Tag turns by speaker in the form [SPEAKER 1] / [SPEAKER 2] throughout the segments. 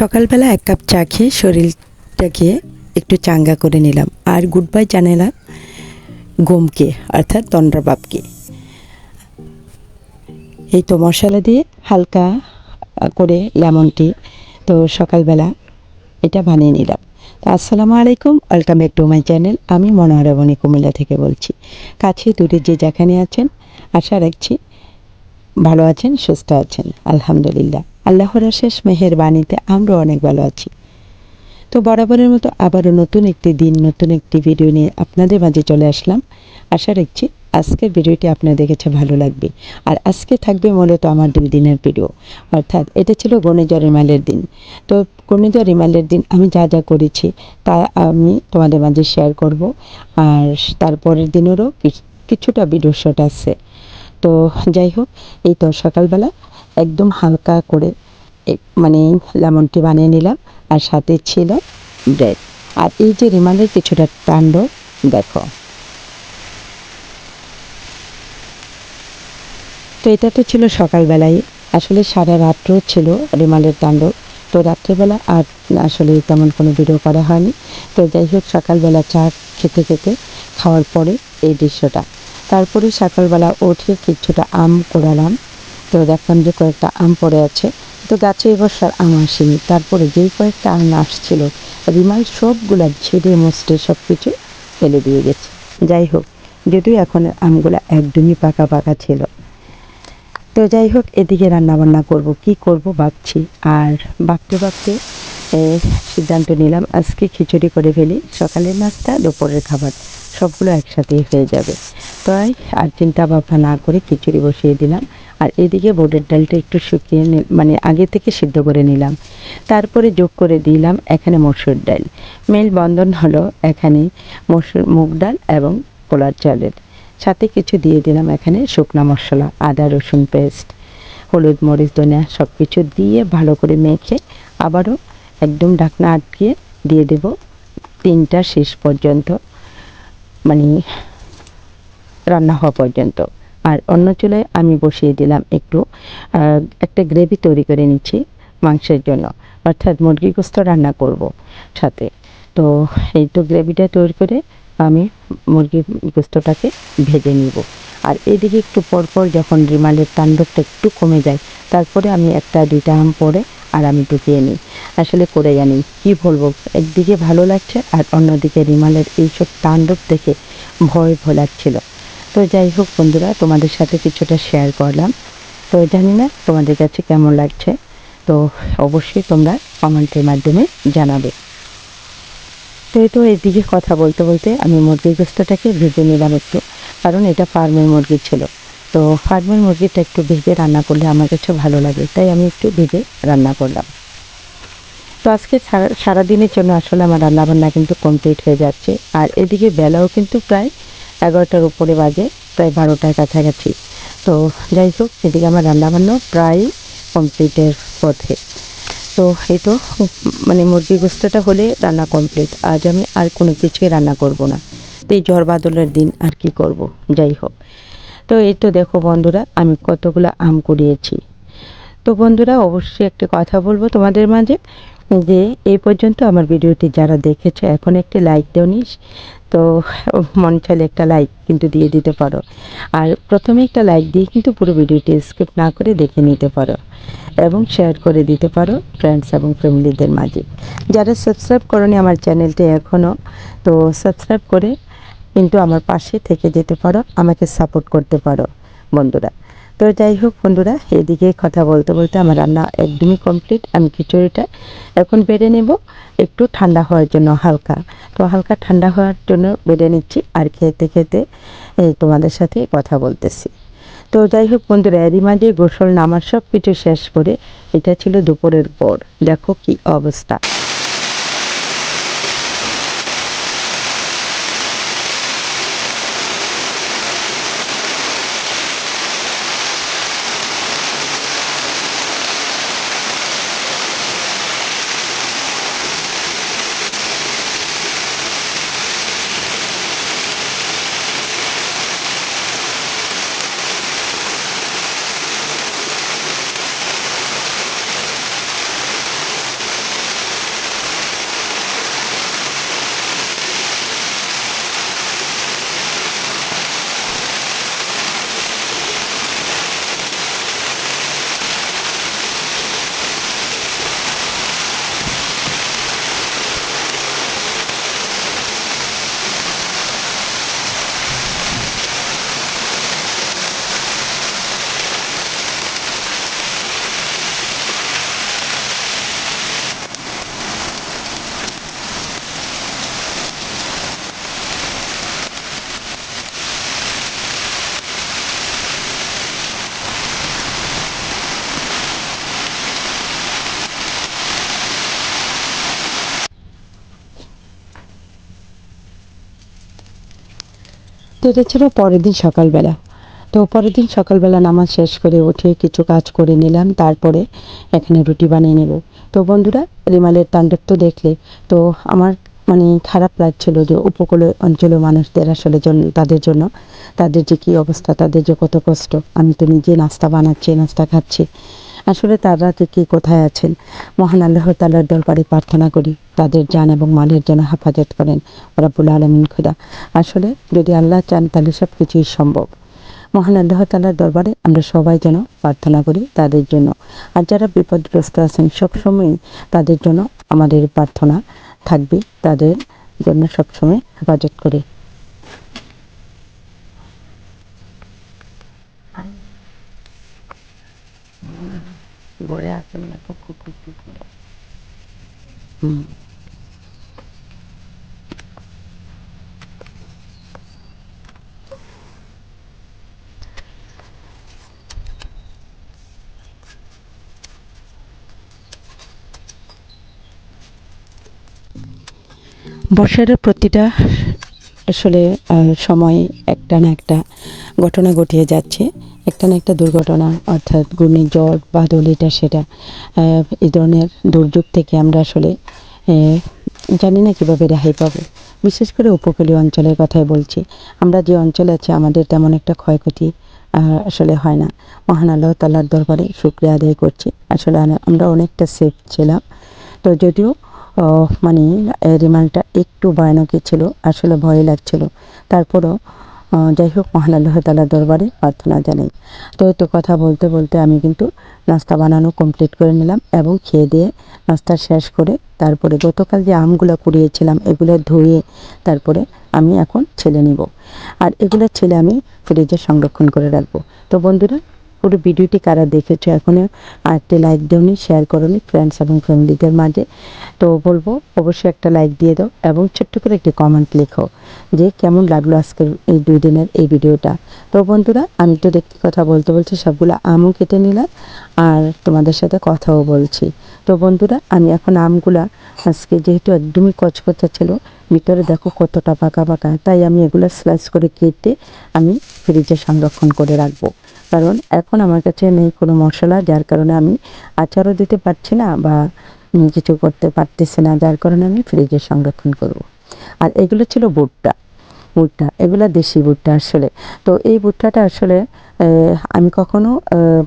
[SPEAKER 1] সকালবেলা এক কাপ চা খেয়ে শরীরটাকে একটু চাঙ্গা করে নিলাম। আর গুড বাই জানালাম গমকে, অর্থাৎ তন্দ্রাবাবকে এই তো মশলা দিয়ে হালকা করে লেমন টি, তো সকালবেলা এটা বানিয়ে নিলাম। তো আসসালামু আলাইকুম, welcome back to my channel. আমি মনোহরা কুমিল্লা থেকে বলছি। কাছে দূরে যে যেখানে আছেন, আশা রাখছি ভালো আছেন, সুস্থ আছেন। আলহামদুলিল্লাহ। আল্লাহর শেষ মেহের বাণীতে আমরাও অনেক ভালো আছি। তো বরাবরের মতো আবারও নতুন একটি দিন, নতুন একটি ভিডিও নিয়ে আপনাদের মাঝে চলে আসলাম। আশা রাখছি আজকের ভিডিওটি আপনাদের কাছে ভালো লাগবে। আর আজকে থাকবে মূলত আমার দুই দিনের ভিডিও অর্থাৎ এটা ছিল গণিজর রিমালের দিন। তো গণিজর রিমালের দিন আমি যা যা করেছি তা আমি তোমাদের মাঝে শেয়ার করব। আর তারপরের দিনেরও কিছুটা ভিডিও শট আছে। তো যাই হোক, এই তো সকালবেলা। একদম হালকা করে মানে লেমনটি বানিয়ে নিলাম, আর সাথে ছিল ব্রেড। আর এই যে রিমালের কিছুটা কাণ্ড দেখো। তো এটা তো ছিল সকালবেলায়, আসলে সারা রাত্র ছিল রিমালের তাণ্ডব তো রাত্রেবেলা আর আসলে তেমন কোনো ভিডিও করা হয়নি। তো যাই হোক, সকালবেলা চা খেতে খেতে খাওয়ার পরে এই দৃশ্যটা। তারপরে সকালবেলা উঠে কিছুটা আম কোড়ালাম। তো দেখলাম যে কয়েকটা আম পড়ে আছে। তো গাছে এবছর আম আসেনি। তারপরে যেই কয়েকটা আম আসছিল রিমাল সবগুলা ছেড়ে মুছড়ে সব কিছু ফেলে দিয়ে গেছে। যাই হোক, যদিও এখন আমগুলো একদমই পাকা পাকা ছিল। তো যাই হোক, এদিকে রান্না বান্না করব, কি করব ভাবছি। আর ভাবতে ভাবতে সিদ্ধান্ত নিলাম, আজকে খিচুড়ি করে ফেলি। সকালের নাস্তা, দুপুরের খাবার, সবগুলো একসাথেই হয়ে যাবে। তাই আর চিন্তা ভাবনা না করে খিচুড়ি বসিয়ে দিলাম। আর এদিকে বোর্ডের ডালটা একটু শুকিয়ে মানে আগে থেকে সিদ্ধ করে নিলাম। তারপরে যোগ করে দিলাম এখানে মসুর ডাল। মেল বন্ধন হলো এখানে মসুর মুগ ডাল এবং পোলার চালের। সাথে কিছু দিয়ে দিলাম এখানে শুকনা মশলা, আদা, রসুন পেস্ট, হলুদ, মরিচ, ধনিয়া সব কিছু দিয়ে ভালো করে মেখে আবারও একদম ঢাকনা আটকিয়ে দিয়ে দেব তিনটা শেষ পর্যন্ত মানে রান্না হওয়া পর্যন্ত। আর অন্য চুলায় আমি বসিয়ে দিলাম একটু একটা গ্রেভি তৈরি করে নিচ্ছি মাংসের জন্য। অর্থাৎ মুরগি গোস্ত রান্না করব সাথে। তো এই তো গ্রেভিটা তৈরি করে আমি মুরগি গোস্তটাকে ভেজে নিব। আর এদিকে একটু পরপর যখন রিমালের তাণ্ডবটা একটু কমে যায়, তারপরে আমি একটা, দুইটা আম পরে আর আমি ঢুকিয়ে নিই। আসলে করে জানি, কি বলব? একদিকে ভালো লাগছে আর অন্যদিকে রিমালের এইসব তাণ্ডব দেখে ভয় লাগছিল তো যাই হোক বন্ধুরা, তোমাদের সাথে কিছুটা শেয়ার করলাম। তো জানি না তোমাদের কাছে কেমন লাগছে, তো অবশ্যই তোমরা কমেন্টের মাধ্যমে জানাবে। তো তো এদিকে কথা বলতে বলতে আমি মুরগির গোস্তটাকে ভেজে নিলাম একটু, কারণ এটা ফার্মের মুরগি ছিল। তো ফার্মের মুরগিটা একটু ভেজে রান্না করলে আমার কাছে ভালো লাগে, তাই আমি একটু ভেজে রান্না করলাম। তো আজকে সারা সারাদিনের জন্য আসলে আমার রান্নাবান্না কিন্তু কমপ্লিট হয়ে যাচ্ছে, আর এদিকে বেলাও কিন্তু প্রায় এগারোটার উপরে বাজে, প্রায় বারোটার কাছাকাছি। তো যাই হোক এদিকে আমার রান্নাবান্নাও প্রায় কমপ্লিটের পথে। তো এই তো মানে মুরগি গোস্তটা হলে রান্না কমপ্লিট আজ আমি আর কোনো কিছুই রান্না করব না। তো এই ঝড় বাদলের দিন আর কি করব? যাই হোক। তো এই তো দেখো বন্ধুরা, আমি কতগুলো আম কুড়িয়েছি। তো বন্ধুরা, অবশ্যই একটা কথা বলব তোমাদের মাঝে। যে এই পর্যন্ত আমার ভিডিওটি যারা দেখেছ, এখন একটি লাইক দেওনিস তো মন চাইলে একটা লাইক কিন্তু দিয়ে দিতে পারো। আর প্রথমে একটা লাইক দিয়ে কিন্তু পুরো ভিডিওটি স্কিপ না করে দেখে নিতে পারো এবং শেয়ার করে দিতে পারো ফ্রেন্ডস এবং ফ্যামিলিদের মাঝে। যারা সাবস্ক্রাইব করনি আমার চ্যানেলটি এখনও তো সাবস্ক্রাইব করে কিন্তু আমার পাশে থেকে যেতে পারো, আমাকে সাপোর্ট করতে পারো, বন্ধুরা। তো যাই হোক বন্ধুরা, এদিকে কথা বলতে বলতে আমার রান্না একদমই কমপ্লিট আমি খিচুড়িটা এখন বেড়ে নেব। একটু ঠান্ডা হওয়ার জন্য হালকা। তো হালকা ঠান্ডা হওয়ার জন্য বেড়ে নিচ্ছি আর খেতে খেতে তোমাদের সাথে কথা বলতেছি। তো যাই হোক বন্ধুরা, এরই মাঝে গোসল নামার সব কিছু শেষ করে, এটা ছিল দুপুরের পর দেখো কি অবস্থা। তো এটা ছিল পরের দিন সকালবেলা। তো পরের দিন সকালবেলা নামাজ শেষ করে উঠে কিছু কাজ করে নিলাম, তারপরে এখানে রুটি বানিয়ে নেব। তো বন্ধুরা, রিমালের তাণ্ডব তো দেখলে, তো আমার মানে খারাপ লাগছিল যে উপকূল অঞ্চলের মানুষদের আসলে তাদের জন্য, তাদের যে কী অবস্থা, তাদের যে কত কষ্ট, আমি তো নিজে নাস্তা বানাচ্ছি, নাস্তা খাচ্ছি। আসলে তারা যে কি কোথায় আছেন? মহান আল্লাহ তাল্লার দরবারে প্রার্থনা করি, তাদের জান এবং মালের যেন হেফাজত করেন। রাবুল আলমিন খুদা, আসলে যদি আল্লাহ চান তাহলে সব কিছুই সম্ভব। মহান আল্লাহ তাল্লার দরবারে আমরা সবাই যেন প্রার্থনা করি তাদের জন্য। আর যারা বিপদগ্রস্ত আছেন সবসময় তাদের জন্য আমাদের প্রার্থনা থাকবে, তাদের জন্য সবসময় হেফাজত করি। গড়ে আসেন না তো খুব হুম। বর্ষার প্রতিটা আসলে সময় একটা না একটা ঘটনা ঘটিয়ে যাচ্ছে। একটা না একটা দুর্ঘটনা, অর্থাৎ ঘূর্ণিঝড়, বাদল, এটা, সেটা এই ধরনের দুর্যোগ থেকে আমরা আসলে জানি না কীভাবে রেহাই পাবো। বিশেষ করে উপকূলীয় অঞ্চলের কথাই বলছি। আমরা যে অঞ্চলে আছি, আমাদের তেমন একটা ক্ষয়ক্ষতি আসলে হয় না। মহান আল্লাহ তাল্লার দরবারে শুক্রিয়া আদায় করছি। আসলে আমরা অনেকটা সেফ ছিলাম। তো যদিও মানে রিমান্ডটা একটু ভয়ানকই ছিল, আসলে ভয় লাগছিল। তারপরও যাই হোক মহান আল্লাহ তালার দরবারে প্রার্থনা জানাই। তো তো কথা বলতে বলতে আমি কিন্তু নাস্তা বানানো কমপ্লিট করে নিলাম এবং খেয়ে দিয়ে নাস্তা শেষ করে তারপরে গতকাল যে আমগুলো কুড়িয়েছিলাম, এগুলো ধুয়ে তারপরে আমি এখন ছেলে নিব। আর এগুলো ছেলে আমি ফ্রিজে সংরক্ষণ করে রাখব। তো বন্ধুরা পুরো ভিডিওটি কারা দেখেছ এখনও, আরেকটি লাইক দিওনি শেয়ার করোনি ফ্রেন্ডস এবং ফ্যামিলিদের মাঝে। তো বলব, অবশ্যই একটা লাইক দিয়ে দাও এবং ছোট্ট করে একটি কমেন্ট লেখো যে কেমন লাগল আজকের এই দুই দিনের এই ভিডিওটা। তো বন্ধুরা, আমি তো দেখতে কথা বলতে বলছি সবগুলো আমও কেটে নিলাম আর তোমাদের সাথে কথাও বলছি। তো বন্ধুরা, আমি এখন আমগুলা আজকে যেহেতু একদমই কচকচা ছিল, ভিতরে দেখো কতটা পাকা পাকা, তাই আমি এগুলো স্লাইস করে কেটে আমি ফ্রিজে সংরক্ষণ করে রাখব। কারণ এখন আমার কাছে নেই কোনো মশলা, যার কারণে আমি আচারও দিতে পারছি না বা কিছু করতে পারতেছি না, যার কারণে আমি ফ্রিজে সংরক্ষণ করব। আর এগুলো ছিল ভুট্টা বুটটা এগুলো দেশি ভুট্টা আসলে তো এই ভুট্টাটা আসলে আমি কখনো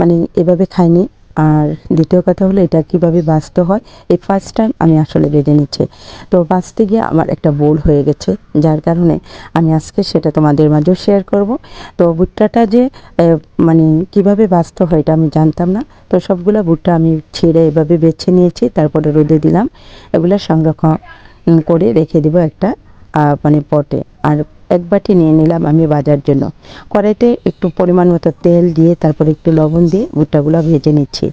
[SPEAKER 1] মানে এভাবে খাইনি আর দ্বিতীয় কথা হলো এটা কীভাবে বাঁচতে হয়? এই ফার্স্ট টাইম আমি আসলে বেঁধে নিচ্ছি। তো বাঁচতে গিয়ে আমার একটা বোল হয়ে গেছে, যার কারণে আমি আজকে সেটা তোমাদের মাঝেও শেয়ার করব। তো ভুট্টাটা যে মানে কীভাবে বাঁচতে হয় এটা আমি জানতাম না। তো সবগুলো ভুট্টা আমি ছিঁড়ে এভাবে বেছে নিয়েছি, তারপরে রোদে দিলাম। এগুলো সংরক্ষণ করে রেখে দিব একটা মানে পটে। আর এক বাটি নিয়ে নিলাম আমি বাজার জন্য। কড়াইতে একটু পরিমাণ মতো তেল দিয়ে তারপরে একটু লবণ দিয়ে ভুট্টাগুলো ভেজে নিচ্ছি।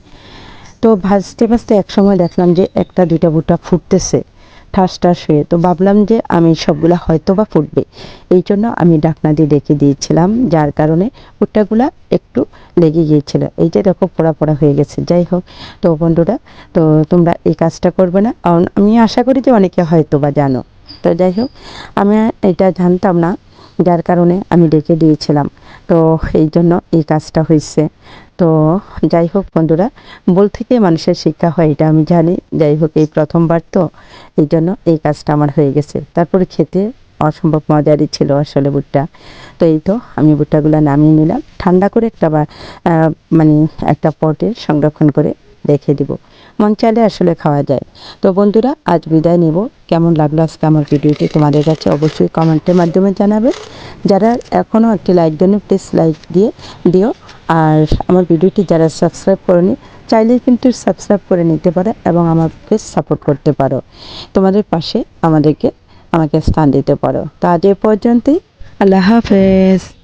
[SPEAKER 1] তো ভাজতে ভাজতে এক সময় দেখলাম যে একটা দুইটা ভুট্টা ফুটতেছে, ঠাস ঠাস হয়ে। তো ভাবলাম যে আমি সবগুলা হয়তো বা ফুটবে। এই জন্য আমি ডাকনা দিয়ে রেখে দিয়েছিলাম, যার কারণে ভুট্টাগুলা একটু লেগে গিয়েছিল। এই যে দেখো পোড়া পোড়া হয়ে গেছে। যাই হোক, তো বন্ধুরা, তো তোমরা এই কাজটা করবে না। আমি আশা করি যে অনেকে হয়তো বা জানো। তো যাই হোক আমি এটা জানতাম না, যার কারণে আমি ডেকে দিয়েছিলাম। তো এই জন্য এই কাজটা হয়েছে। তো যাই হোক বন্ধুরা বল থেকে মানুষের শিক্ষা হয়, এটা আমি জানি। যাই হোক এই প্রথমবার তো, এই জন্য এই কাজটা আমার হয়ে গেছে। তারপরে খেতে অসম্ভব মজারই ছিল আসলে ভুট্টা। তো এই তো, আমি ভুট্টাগুলো নামিয়ে নিলাম। ঠান্ডা করে একটা মানে একটা পটে সংরক্ষণ করে রেখে দিব। মন চাইলে আসলে খাওয়া যায়। তো বন্ধুরা, আজ বিদায় নেব। কেমন লাগল আজকে আমার ভিডিওটি তোমাদের কাছে অবশ্যই কমেন্টের মাধ্যমে জানাবে। যারা এখনও একটি লাইক দেন প্লিজ লাইক দিয়ে দিও। আর আমার ভিডিওটি যারা সাবস্ক্রাইব করেনি, চাইলেই কিন্তু সাবস্ক্রাইব করে নিতে পারে এবং আমার আমাকে সাপোর্ট করতে পারো। তোমাদের পাশে আমাদেরকে, আমাকে স্থান দিতে পারো। তো আজ এ পর্যন্তই। আল্লাহ হাফেজ।